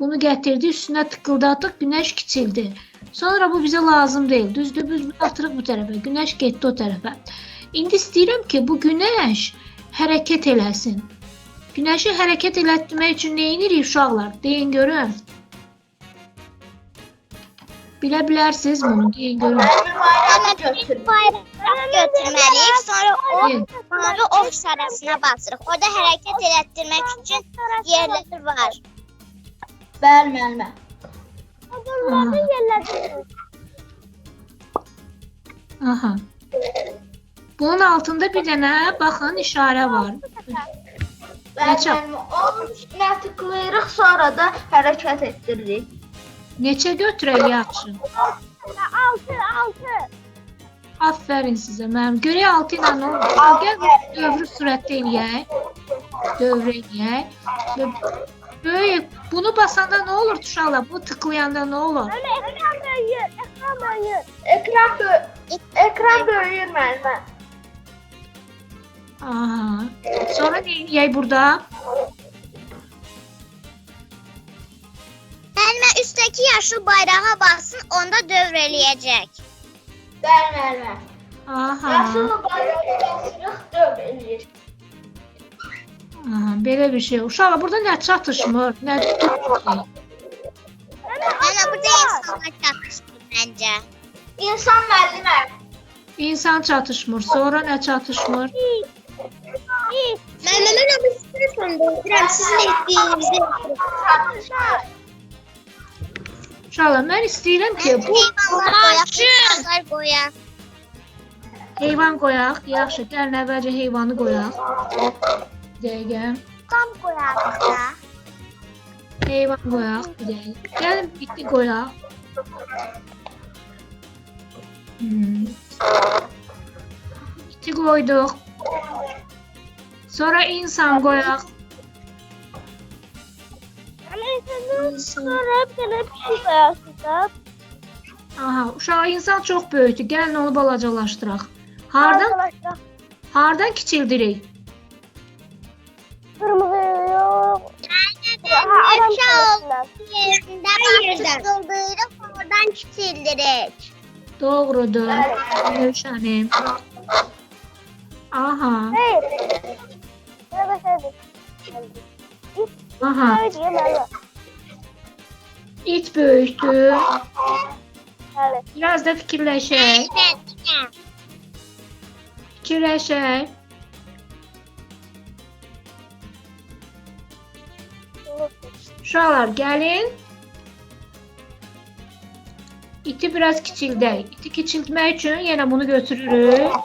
Bunu gətirdi, üstünə tıkıldatdıq, günəş kiçildi. Sonra bu bizə lazım deyil. Düzdür, biz bunu atırıq bu tərəfə. Günəş getdi o tərəfə. İndi istəyirəm ki, bu günəş hərəkət eləsin. Günəşi hərəkət elətdirmək üçün nə edirik uşaqlar? Deyin görün. Bilə bilərsiniz bunu, deyin görün. Bayrağını götürməliyik, sonra o mavi of sarasına basırıq. Orada hərəkət elətdirmək üçün yerləri var. Bəli, müəllimə. Aha. Aha. Bunun altında bir dənə baxın işarə var. Neçə? Onun üstünə tıklayırıq, sonra da hərəkət etdiririk. Neçə götürək yaxşı? 6 6. Aferin sizə. Mənim görək 6 ilə nə olur? Gəl dövrü sürətdə eləyək. Dövr eləyək. Və Böyük. Bunu basanda nə olur uşaqlar? Bu tıklayanda nə olur? Ekran böyüyür, ekran böyüyür. Ekran bö ekran müəllimə. Aha. Sonra nə eləyək burada? Müəllimə üsttəki yaşıl bayrağa bassın, onda dövr eləyəcək. Bəli, müəllimə. Aha. Yaşıl bayrağı basırıq, dövr eləyir. Aha, belə bir şey. Uşaqlar burada nə çatışmır, nə tutmur. Müəllimə burada insanlar çatışmır məncə. İnsan müəllimə. İnsan çatışmır, sonra nə çatışmır? Müəllimə mən bu telefonu doldurram, sizin etdiyinizi. Uşaqlar, mən istəyirəm ki, bu heyvanlar qoyaq. heyvan qoyaq. Yaxşı, gəlin əvvəlcə heyvanı qoyaq. Bir. Qam qoyaq da. Heyvan qoyaq bir dəqiqə. Gəlin bitki qoyaq. Hmm. İti qoyduq. Sonra insan qoyaq. Sonra bir dənə pişik qoyarsınız da. Aha, uşaq insan çox böyükdür. Gəlin onu balacalaşdıraq. Hardan hardan kiçildirik? Kırmızı yok. Aşağı yerinde bastıldırıp oradan küçüldürük. Doğrudur. Gülşənim. Aha, Hayır. Burada şey aha. Diye İt böyükdür. Evet. Biraz da fikirləşək. Fikirləşək. Uşaqlar gəlin. İti biraz kiçildək. İti kiçiltmək üçün yenə bunu götürürük.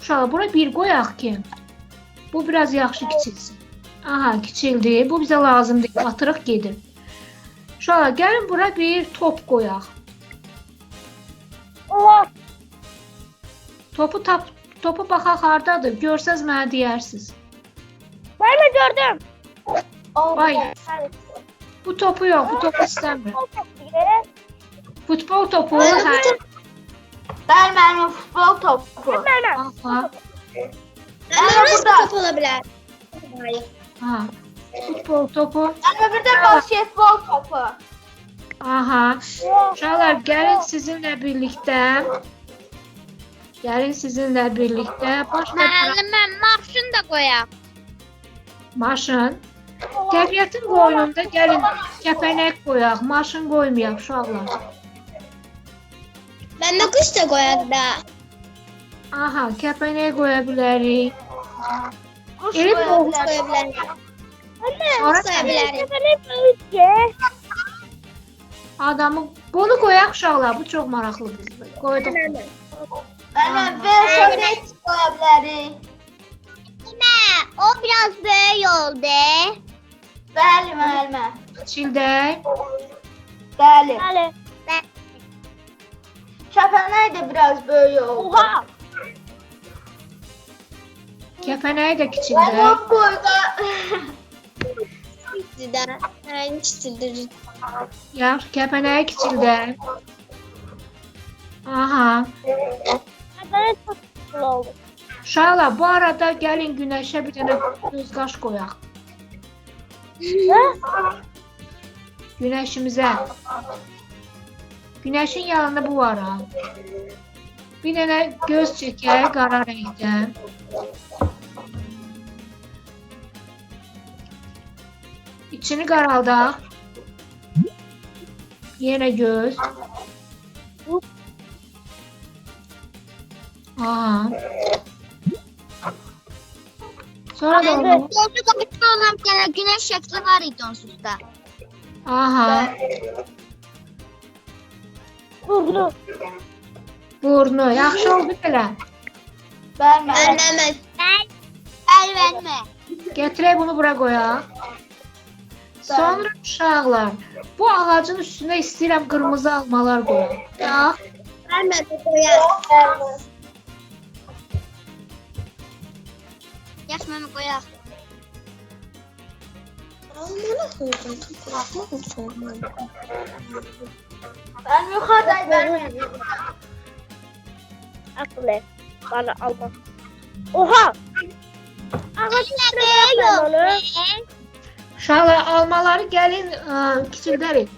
Uşaqlar bura bir qoyaq ki, bu biraz yaxşı kiçilsin. Aha, kiçildi. Bu bizə lazım deyil. Atırıq gedir. Uşaqlar gəlin bura bir top qoyaq. Topu tap topu baxaq hardadır? Görsəz mənə deyərsiniz. Ben de gördüm. Ay, Evet. bu topu yox, bu topu istəmirəm. Futbol topu, Ay, hə. Bəli, müəllimə futbol topu. Aha, Müəllimə burada. top olabilir. ha. Futbol topu. Müəllimə bir də basketbol topu. Aha. Uşaqlar gəlin sizinlə birlikdə. Gəlin sizinlə birlikdə başqa Müəllimə maşın da qoyaq. maşın. Təbiətin qoynunda gəlin kəpənək qoyaq, maşın qoymayaq uşaqlar. Ben de kuş da qoyaq da. Aha, kəpənək qoya bilərik. Quş Elə qoya mi? bilərik. Qoya bilərik. Sonra Qoya bilərik. adamı bunu qoyaq uşaqlar, bu çox maraqlıdır. Qoyduq. Müəllimə velosiped qoya bilərik. O biraz böyük oldu. Bəli, müəllimə. Çildək. Bəli. Bəli. Kəpənək də biraz böyük oldu. Oha. Kəpənəyi də Müəllimə kiçildək. boyda. Sizdə. Mən küçüldürür. Yaxşı, kəpənəyi kiçildək. Aha. Çok güzel oldu. Uşaqlar, bu arada gəlin günəşə bir dənə göz qaş qoyaq. Güneşimize. Güneşin yanında bu var ha. Bir tane göz çeker qara renkdən. İçini qaraldaq. Yenə göz. Aha. Sonra da kapıda olan bir tane güneş şekli var idi onsuz da. aha, Burnu. burnu. Yaxşı oldu belə. Ben ben. Elmeme. Ben. El verme. Gətirək bunu bura qoyaq. Sonra uşaqlar, bu ağacın üstünə istəyirəm qırmızı almalar qoyaq. Bax, Verme de koyar. Yaş meme koyar. Ben yukarıdayım. Ben Akıllı. Bana alma. Oha! Üstüne yok. onu. uşaqlar almaları gəlin ə, kiçildərik.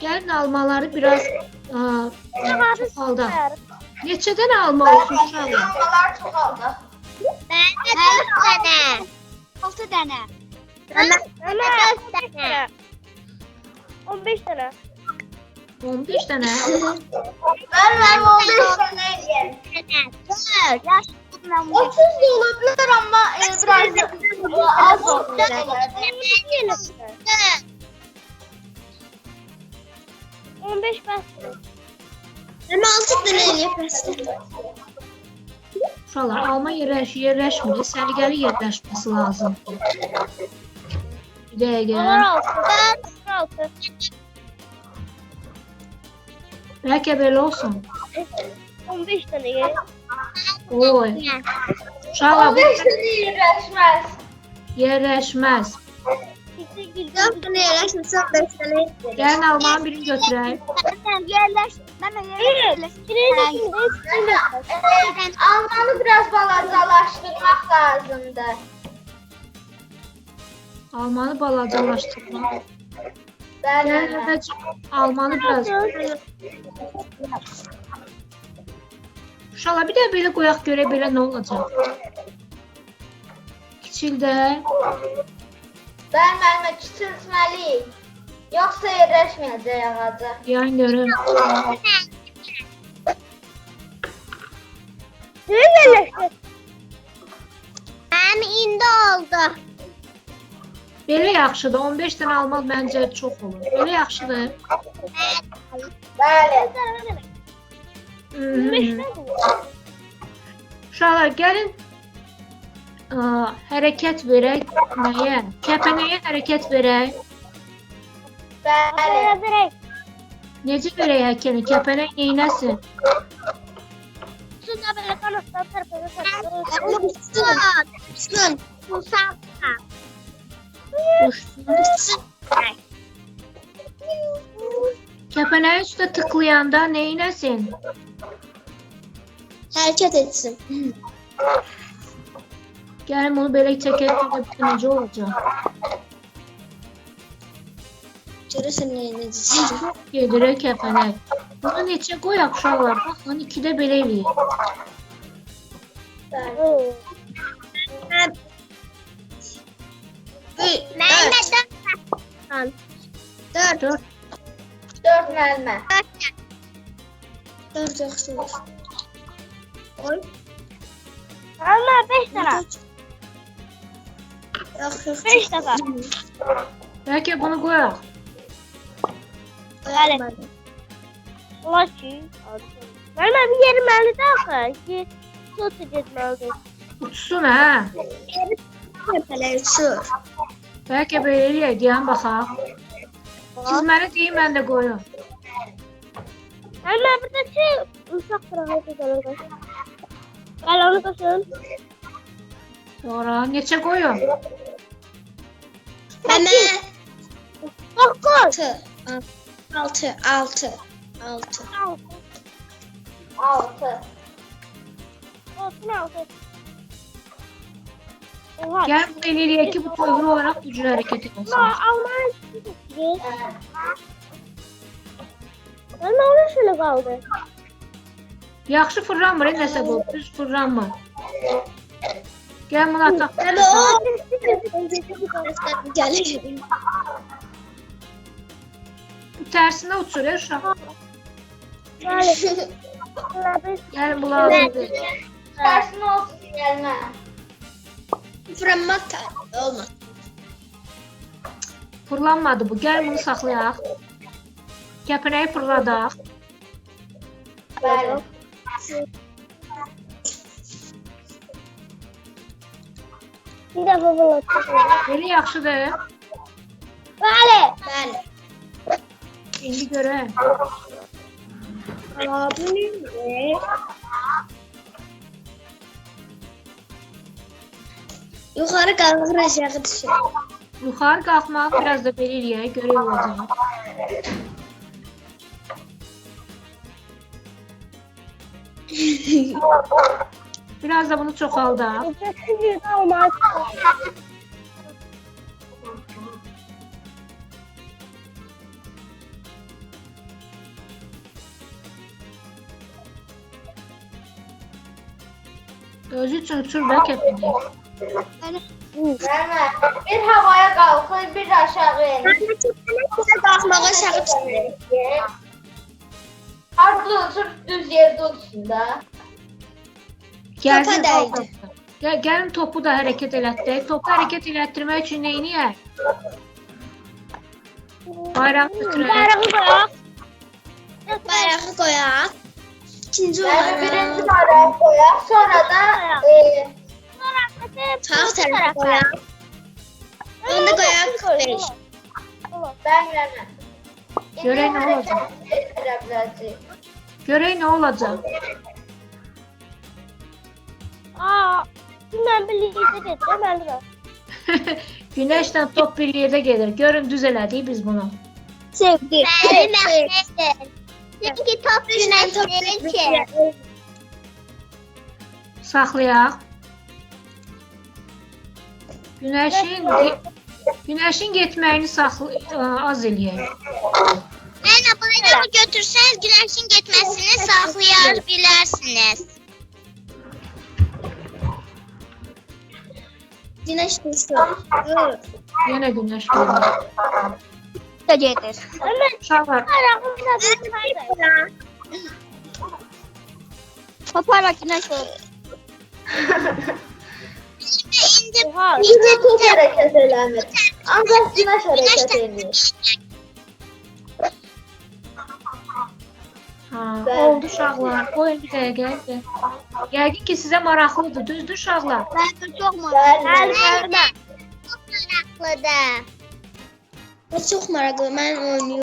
Gəlin almaları biraz ə, çoxaldaq. Neçə dənə alma olsun uşaqlar? Almalar çok oldu. Ben de tane. Ama Ama dört tane. 15 tane. 15 dənə. Ben ben 15 tane yiyeyim. Dört. Yaş bundan 30 da olabilir ama e, biraz az oldu. Dört. 15 bas. Ama altı tane yaparsın. Uşaqlar alma yerləş yerləşmir. Səliqəli yerləşməsi lazımdır. Bir dəqiqə. 16. 16. Bəlkə belə olsun. 15 tane ye. Oy. Uşaqlar bu 15 tane iyileşmez. yerləşməz. Gittik gittik. Dört tane yerleşmişsin beş tane. Gəlin almanın birini götürək. Sen yerleş. Ben de yerleş. Kireçin üstünde. Evet, almanı biraz balacalaştırmak lazımdı. Almanı balacalaşdırmaq. Ben əvvəlcə almanı biraz Uşaqlar bir də belə qoyaq görə belə nə olacaq? Kiçildə. Ben ben küçültmeliyim. Yoksa iyileşmeyecek ağacı. Yəni görüm. Ne yerleşti? Hem indi oldu. Belə yaxşıdır. 15 dənə almaq məncə çox olur. Belə yaxşıdır. Bəli. Tane. Uşaqlar gəlin ə, hərəkət verək nəyə? Kəpənəyə hərəkət verək. Bəli. Yazarek. Necə verək həkəni? Kəpənək neynəsin? Böyle kanatlar tarafına tarafına. Uçsun. Uçsun. Uçsun. Uçsun. Kəpənəyin üstə tıklayanda neynəsin? Hareket etsin. Gəlin bunu belə çəkək də necə olacaq? Görürsən nə edəcəksən. Gedirək kəpənək. Bunu neçə qoyaq uşaqlar? Baxın, ikidə belə eləyək. Mən də dört. Dört. Dörd. Dört melme. Dört yaxşı olur. Allah 5 tane. Yox, yox. 5 defa. Bəlkə bunu qoyaq. Bəli. Lakin. Mən bir yerməlidir axı ki, tut getməlidir. Uçsun hə. Təpələr uçur. Bəlkə belə eləyək, deyən baxaq. Siz mənə deyin, mən də qoyum. Amma burada şey uşaq buraxıb gedir. Gəl onu qoşun. Sonra neçə qoyum? Məmə. 9. 6. 6. 6. Altı. Olsun 6. Oha. Gel bu dövrü olaraq bu cür hərəkət Ma, etsin. Alman gidiyor. Ben ne olur şöyle kaldı? Yaxşı fırlanmır, nəsə bu, düz fırlanmır. Gəl bunu ataq. Gəlir. Bu tərsinə uçur, e, uşaq. Yani. Gəl bu lazımdır. Tersine olsun gelme. Fırlanmaq olmaz. Fırlanmadı bu. Gəl bunu saxlayaq. Kəpənəyi fırladaq. Bəli. Bir defa fırlattım. Belə yaxşıdır. Böyle. Bəli. İndi görək. Aa, bu ne? Yuxarı qalxır, aşağı düşür. Yuxarı qalxmağı biraz da belə eləyək, görək olacaq. Biraz da bunu bir olmaz. Özü üçün uçur da kəpənək. Gelme. Bir havaya kalkır, bir aşağı inir. Qalxmağa aşağı düşür. Harada otur, düz yerde olsun da. Gəlin Topa dəydi. Gəl, gəlin topu da hərəkət elətdirək. Topu hərəkət elətdirmək üçün nə edək? Bayrağı götürək. Bayrağı koyak. Bayrağı qoyaq. İkinci olaraq birinci numaraya koyar, sonra da e, sağ tərəfə qoyaq. Onu da qoyaq 5. ben gelmem. Görək nə olacaq. Görək nə olacaq. Aa, ben birlikte dedim. Ben de. Günəşlə top bir yerdə gedir. Görün düz elədik biz bunu. Sevgi. Məxləsdir. Çünki top günəş deyil ki. Saxlayaq. Günəşin Günəşin getməyini saxla az eləyək. Yəni bayrağı götürsəniz günəşin getməsini saxlayar bilərsiniz. Günəş düşür. Yenə günəş gəlir. Da tadını Paparak günəş olur. İndi Oha. İyice top hareket eləmir. Ancak güneş hareket ediyor. Ha, Bəli. oldu uşaqlar. Qoyun bir dəqiqə. Yəqin ki sizə maraqlıdır, düzdür uşaqlar? Çok Bəli. maraqlıdır. Çok maraqlıdır. Çok maraqlı. Mən oynayıyorum.